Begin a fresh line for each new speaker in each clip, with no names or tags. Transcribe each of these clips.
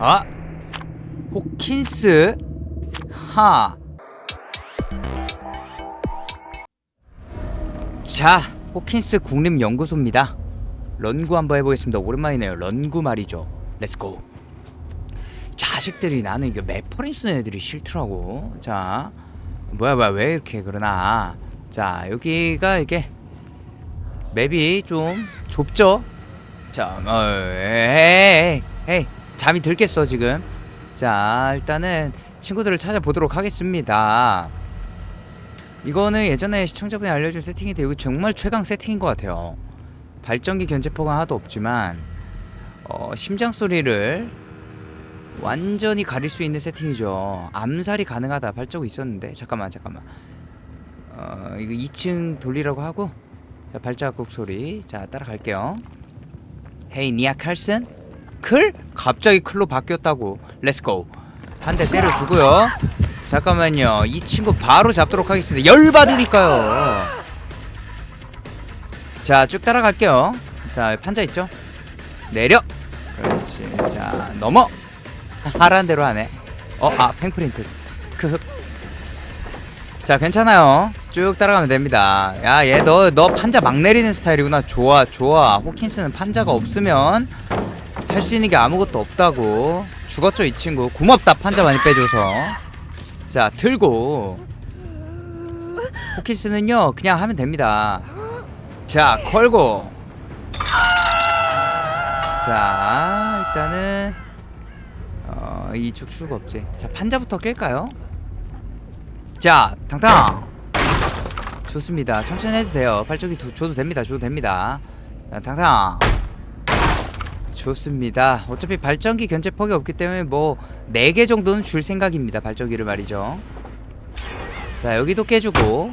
아 호킨스 하. 자 호킨스 국립연구소입니다. 런구 한번 해보겠습니다. 오랜만이네요. 런구 말이죠. 렛츠고. 자식들이 나는 이게 맵퍼링 쓰는 애들이 싫더라고. 자 뭐야 뭐야 왜 이렇게 그러나. 자 여기가 이게 맵이 좀 좁죠. 자, 어, 에이, 에이, 잠이 들겠어 지금. 자, 일단은 친구들을 찾아보도록 하겠습니다. 이거는 예전에 시청자분이 알려준 세팅인데 이거 정말 최강 세팅인 것 같아요. 발전기 견제포가 하나도 없지만 어, 심장 소리를 완전히 가릴 수 있는 세팅이죠. 암살이 가능하다 발자국 있었는데 잠깐만 잠깐만. 어, 이거 2층 돌리라고 하고 자, 발자국 소리 자 따라갈게요. 헤이 니아 칼슨? 클? 갑자기 클로 바뀌었다고. 렛츠고 한 대 때려주고요. 잠깐만요. 이 친구 바로 잡도록 하겠습니다. 열받으니까요. 자 쭉 따라갈게요. 자 판자 있죠? 내려. 그렇지. 자 넘어. 하라는 대로 하네. 어아 팽프린트. 크흑 자 괜찮아요 쭉 따라가면 됩니다. 야 얘 너 너 판자 막 내리는 스타일이구나. 좋아 좋아. 호킨스는 판자가 없으면 할 수 있는 게 아무것도 없다고. 죽었죠 이 친구. 고맙다 판자 많이 빼줘서. 자 들고. 호킨스는요 그냥 하면 됩니다. 자 걸고. 자 일단은 어 이쪽 출구 없지. 자 판자부터 깰까요? 자 탕탕 좋습니다. 천천히 해도 돼요. 발전기 도, 줘도 됩니다. 줘도 됩니다. 자, 탕탕 좋습니다. 어차피 발전기 견제 폭이 없기 때문에 뭐 4개 정도는 줄 생각입니다. 발전기를 말이죠. 자 여기도 깨주고.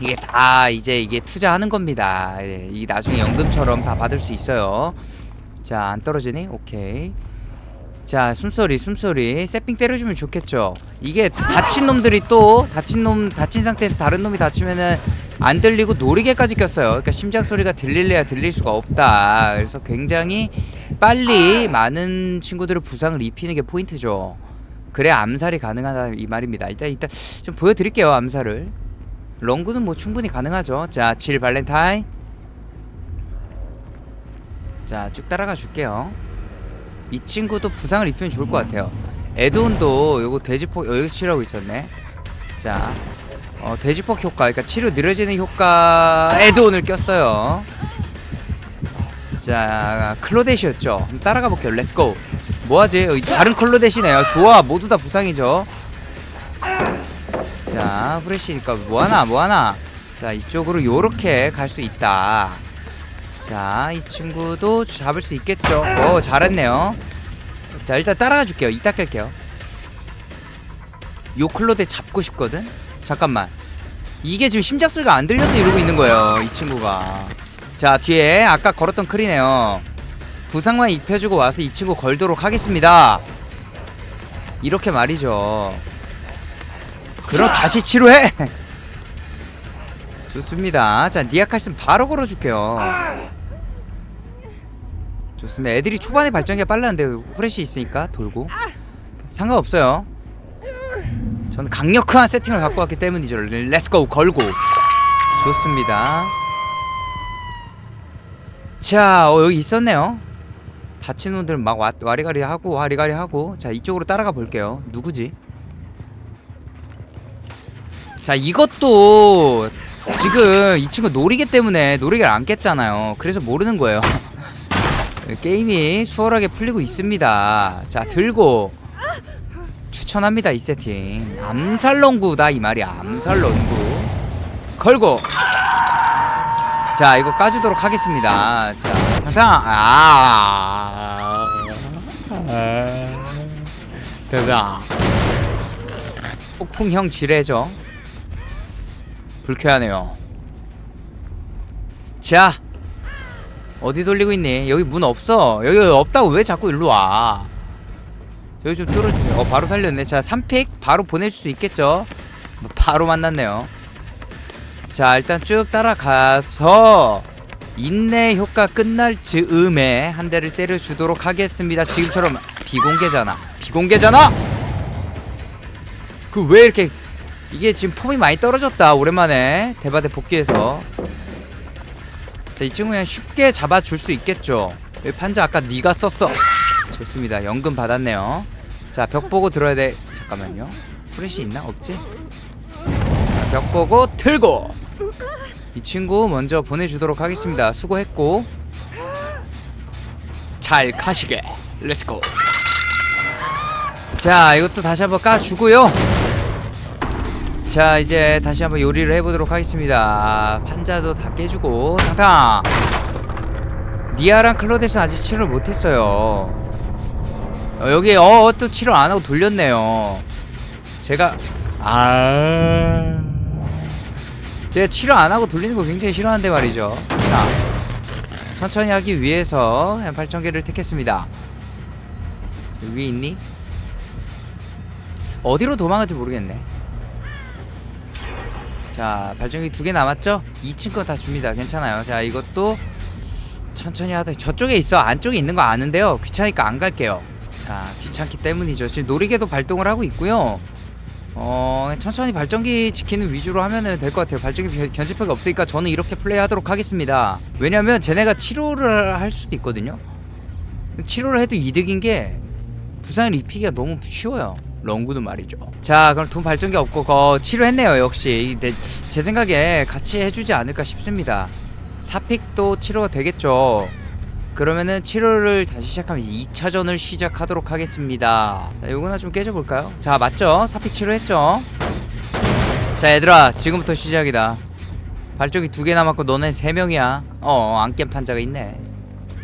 이게 다 이제 이게 투자하는 겁니다. 예, 이 나중에 연금처럼 다 받을 수 있어요. 자 안 떨어지니? 오케이 자 숨소리 숨소리. 세핑 때려주면 좋겠죠. 이게 다친 놈들이 또 다친 놈 다친 상태에서 다른 놈이 다치면은 안 들리고 노리개까지 꼈어요. 그러니까 심장 소리가 들릴래야 들릴 수가 없다. 그래서 굉장히 빨리 많은 친구들을 부상을 입히는 게 포인트죠. 그래야 암살이 가능하다 이 말입니다. 일단 일단 좀 보여드릴게요 암살을. 런구는 뭐 충분히 가능하죠. 자질 발렌타인. 자 쭉 따라가 줄게요 이 친구도 부상을 입히면 좋을 것 같아요. 에드온도 요거 돼지폭 여기 치라고 있었네. 자, 어, 돼지폭 효과, 그러니까 치료 느려지는 효과 에드온을 꼈어요. 자, 클로데시였죠. 따라가 볼게요. 렛츠고. 뭐하지? 어, 이 다른 클로데시네요. 좋아, 모두 다 부상이죠. 자, 프레시니까 뭐하나, 뭐하나. 자, 이쪽으로 요렇게 갈 수 있다. 자, 이 친구도 잡을 수 있겠죠. 오, 잘했네요. 자, 일단 따라가 줄게요. 이따 깰게요. 요 클로데 잡고 싶거든? 잠깐만. 이게 지금 심장 소리가 안 들려서 이러고 있는 거예요. 이 친구가. 자, 뒤에 아까 걸었던 클이네요. 부상만 입혀주고 와서 이 친구 걸도록 하겠습니다. 이렇게 말이죠. 그럼 다시 치료해! 좋습니다. 자, 니아칼슨 바로 걸어줄게요. 좋습니다. 애들이 초반에 발전기가 빨랐는데 후레쉬 있으니까 돌고 상관없어요. 저는 강력한 세팅을 갖고 왔기 때문이죠. 렛츠고 걸고 좋습니다. 자, 어, 여기 있었네요. 다친 놈들 막 와, 와리가리 하고 와리가리 하고 자 이쪽으로 따라가 볼게요. 누구지? 자 이것도 지금 이 친구 노리개 때문에 노리개를 안 깼잖아요. 그래서 모르는 거예요. 게임이 수월하게 풀리고 있습니다. 자 들고 추천합니다 이 세팅. 암살렁구다 이 말이야. 암살렁구 걸고 자 이거 까주도록 하겠습니다. 자 탕탕 아 대다 폭풍형 지뢰죠. 불쾌하네요. 자, 어디 돌리고 있니? 여기 문 없어. 여기 없다고 왜 자꾸 일로 와? 여기 좀 뚫어주세요. 어, 바로 살렸네. 자, 3픽 바로 보내줄 수 있겠죠? 뭐 바로 만났네요. 자, 일단 쭉 따라가서 인내 효과 끝날 즈음에 한 대를 때려주도록 하겠습니다. 지금처럼 비공개잖아. 비공개잖아. 그 왜 이렇게 이게 지금 폼이 많이 떨어졌다. 오랜만에 대바대 복귀해서. 자, 이 친구 그냥 쉽게 잡아줄 수 있겠죠. 여기 판자 아까 네가 썼어. 좋습니다. 연금 받았네요. 자, 벽 보고 들어야 돼. 잠깐만요. 프레시 있나? 없지? 자, 벽 보고 틀고. 이 친구 먼저 보내주도록 하겠습니다. 수고했고. 잘 가시게. 렛츠고. 자, 이것도 다시 한번 까주고요. 자, 이제 다시 한번 요리를 해보도록 하겠습니다. 판자도 다 깨주고. 탕탕. 니아랑 클로데스는 아직 치료를 못했어요. 어, 여기 어 또 치료 안 하고 돌렸네요. 제가 아 제가 치료 안 하고 돌리는 거 굉장히 싫어하는데 말이죠. 자 천천히 하기 위해서 그냥 발전기를 택했습니다. 여기 위에 있니? 어디로 도망갈지 모르겠네. 자 발전기 두 개 남았죠? 2층 거 다 줍니다. 괜찮아요. 자 이것도 천천히 하다 저쪽에 있어. 안쪽에 있는 거 아는데요. 귀찮으니까 안 갈게요. 자 귀찮기 때문이죠. 지금 놀이개도 발동을 하고 있고요. 어 천천히 발전기 지키는 위주로 하면은 될 것 같아요. 발전기 변- 견제표가 없으니까 저는 이렇게 플레이하도록 하겠습니다. 왜냐면 쟤네가 치료를 할 수도 있거든요. 치료를 해도 이득인 게 부상을 입히기가 너무 쉬워요 런구는 말이죠 자 그럼 돈 발전기 없고 거 치료했네요 역시 내, 제 생각에 같이 해주지 않을까 싶습니다 사픽도 치료가 되겠죠. 그러면은 치료를 다시 시작하면 2차전을 시작하도록 하겠습니다. 자, 요거나 좀 깨져볼까요? 자, 맞죠? 사픽 치료했죠? 자, 얘들아, 지금부터 시작이다. 발전기 두 개 남았고 너네 세 명이야. 어, 안 깬 판자가 있네.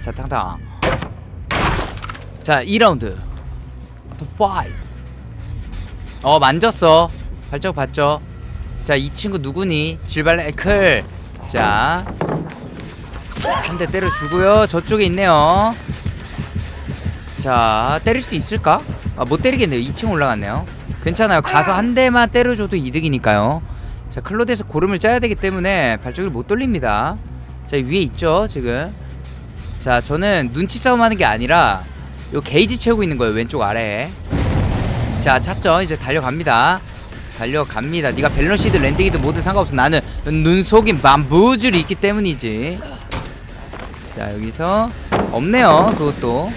자, 탕탕. 자, 2라운드. 또 5. 어, 만졌어. 발자국 봤죠? 자, 이 친구 누구니? 질발레 클. 자, 한 대 때려주고요. 저쪽에 있네요. 자, 때릴 수 있을까? 아, 못 때리겠네요. 2층 올라갔네요. 괜찮아요. 가서 한 대만 때려줘도 이득이니까요. 자, 클로드에서 고름을 짜야 되기 때문에 발전기를 못 돌립니다. 자, 위에 있죠, 지금. 자, 저는 눈치 싸움 하는 게 아니라 요 게이지 채우고 있는 거예요. 왼쪽 아래에. 자, 찾죠. 이제 달려갑니다. 달려갑니다. 네가 밸런시드 랜딩이든 뭐든 상관없어. 나는 눈 속인 밤부줄이 있기 때문이지. 자 여기서 없네요. 그것도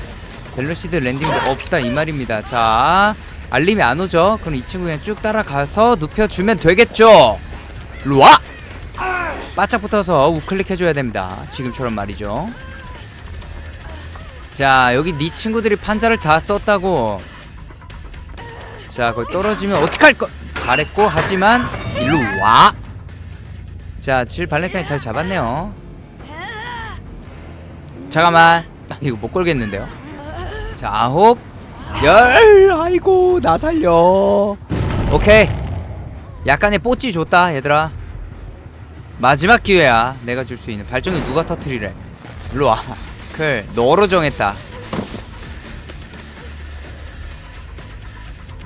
밸런시드 랜딩도 없다 이 말입니다. 자 알림이 안 오죠? 그럼 이 친구 그냥 쭉 따라가서 눕혀주면 되겠죠. 와. 바짝 붙어서 우클릭 해줘야 됩니다. 지금처럼 말이죠. 자 여기 네 친구들이 판자를 다 썼다고. 자 거기 떨어지면 어떡할 거? 잘했고 하지만 일로 와. 자, 질 발렌타인 잘 잡았네요. 잠깐만. 아, 이거 못 걸겠는데요. 자, 아홉, 열. 아이고, 나 살려. 오케이. 약간의 뽀찌 줬다, 얘들아. 마지막 기회야. 내가 줄 수 있는 발정이 누가 터트리래. 일로 와. 클, 너로 정했다.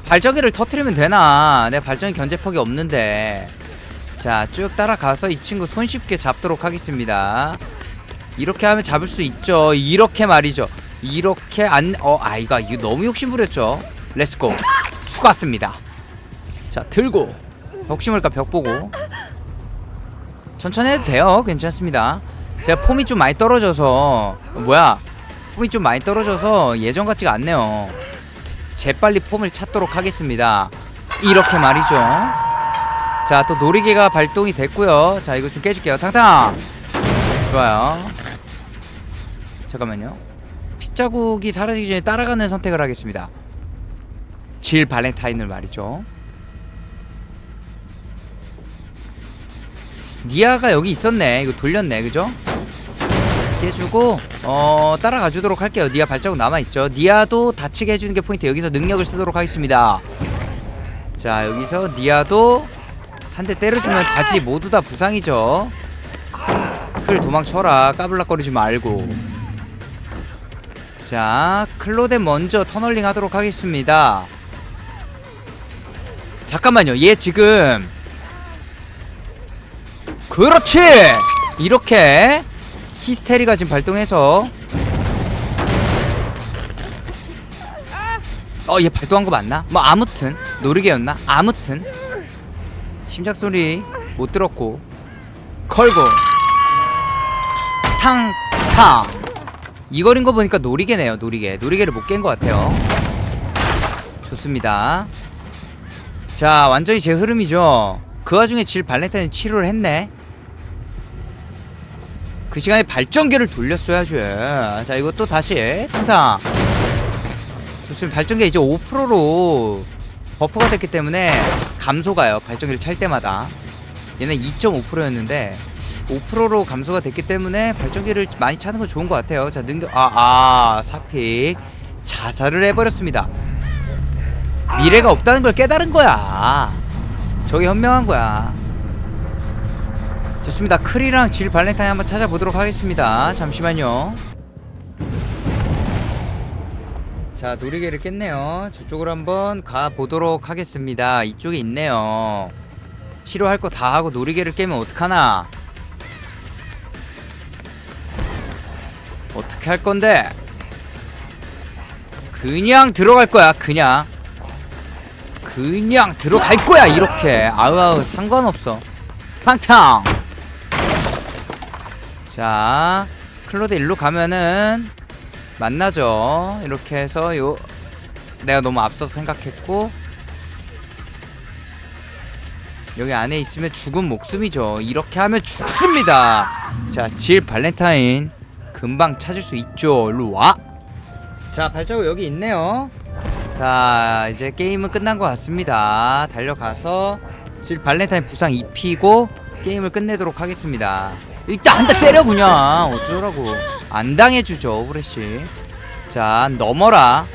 발전기를 터트리면 되나? 내 발전기 견제폭이 없는데. 자, 쭉 따라가서 이 친구 손쉽게 잡도록 하겠습니다. 이렇게 하면 잡을 수 있죠. 이렇게 말이죠. 이렇게 안, 어, 아이가 이거 너무 욕심부렸죠. 렛츠고. 수고했습니다. 자, 들고. 벽심을까 벽 보고. 천천히 해도 돼요. 괜찮습니다. 제가 폼이 좀 많이 떨어져서, 어, 뭐야. 폼이 좀 많이 떨어져서 예전 같지가 않네요. 재빨리 폼을 찾도록 하겠습니다. 이렇게 말이죠. 자, 또 놀이개가 발동이 됐고요. 자, 이거 좀 깨줄게요. 탕탕. 좋아요. 잠깐만요. 핏자국이 사라지기 전에 따라가는 선택을 하겠습니다. 질 발렌타인을 말이죠. 니아가 여기 있었네. 이거 돌렸네. 그죠? 깨주고 어 따라가 주도록 할게요. 니아 발자국 남아 있죠. 니아도 다치게 해주는 게 포인트. 여기서 능력을 쓰도록 하겠습니다. 자 여기서 니아도 한 대 때려주면 다지 모두 다 부상이죠. 클 도망쳐라. 까불락거리지 말고. 자 클로덴 먼저 터널링 하도록 하겠습니다. 잠깐만요. 얘 지금 그렇지. 이렇게 히스테리가 지금 발동해서. 어 얘 발동한 거 맞나? 뭐 아무튼 노르게였나? 아무튼. 심장 소리 못 들었고. 걸고. 탕탕. 이거린 거 보니까 노리개네요 노리개 노리개를 못 깬 것 같아요. 좋습니다. 자 완전히 제 흐름이죠. 그 와중에 질 발렌타인 치료를 했네 그 시간에 발전기를 돌렸어야죠 자 이것도 다시. 탕탕 좋습니다. 발전기가 이제 5%로 버프가 됐기 때문에 감소가요. 발전기를 찰 때마다. 얘는 2.5%였는데 5%로 감소가 됐기 때문에 발전기를 많이 차는 건 좋은 것 같아요. 자 능력 아아 사픽. 자살을 해버렸습니다. 미래가 없다는 걸 깨달은 거야. 저게 현명한 거야 좋습니다. 크리랑 질 발렌타인 한번 찾아보도록 하겠습니다. 잠시만요. 자 놀이개를 깼네요. 저쪽으로 한번 가보도록 하겠습니다. 이쪽에 있네요. 치료할 거 다 하고 놀이개를 깨면 어떡하나? 어떻게 할 건데? 그냥 들어갈 거야 그냥. 그냥 들어갈 거야 이렇게. 아우아우 상관없어. 팡탕 자 클로드 일로 가면은 만나죠. 이렇게 해서 요 내가 너무 앞서서 생각했고 여기 안에 있으면 죽은 목숨이죠. 이렇게 하면 죽습니다. 자질 발렌타인 금방 찾을 수 있죠. 일로 와자 발자국 여기 있네요. 자 이제 게임은 끝난 것 같습니다. 달려가서 질 발렌타인 부상 입히고 게임을 끝내도록 하겠습니다 일단 한 대 때려 그냥. 어쩌라고. 안 당해주죠 오브레시 자 넘어라.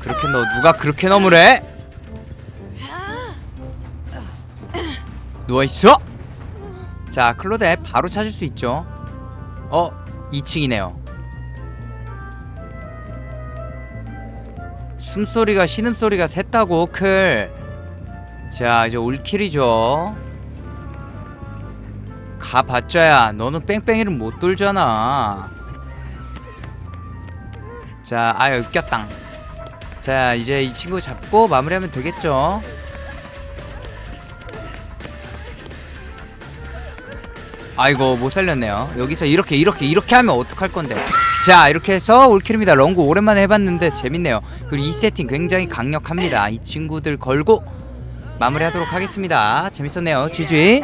그렇게 너 누가 그렇게 넘으래? 누워있어? 자 클로데 바로 찾을 수 있죠. 어 2층이네요. 숨소리가 신음소리가 샜다고 클자 이제 올킬이죠 가봤자야 너는 뺑뺑이를 못 돌잖아. 자 아유 꼈당. 자 이제 이 친구 잡고 마무리하면 되겠죠? 아이고 못 살렸네요. 여기서 이렇게 이렇게 이렇게 하면 어떡할 건데. 자 이렇게 해서 올킬입니다. 런구 오랜만에 해봤는데 재밌네요. 그리고 이 세팅 굉장히 강력합니다. 이 친구들 걸고 마무리하도록 하겠습니다. 재밌었네요 GG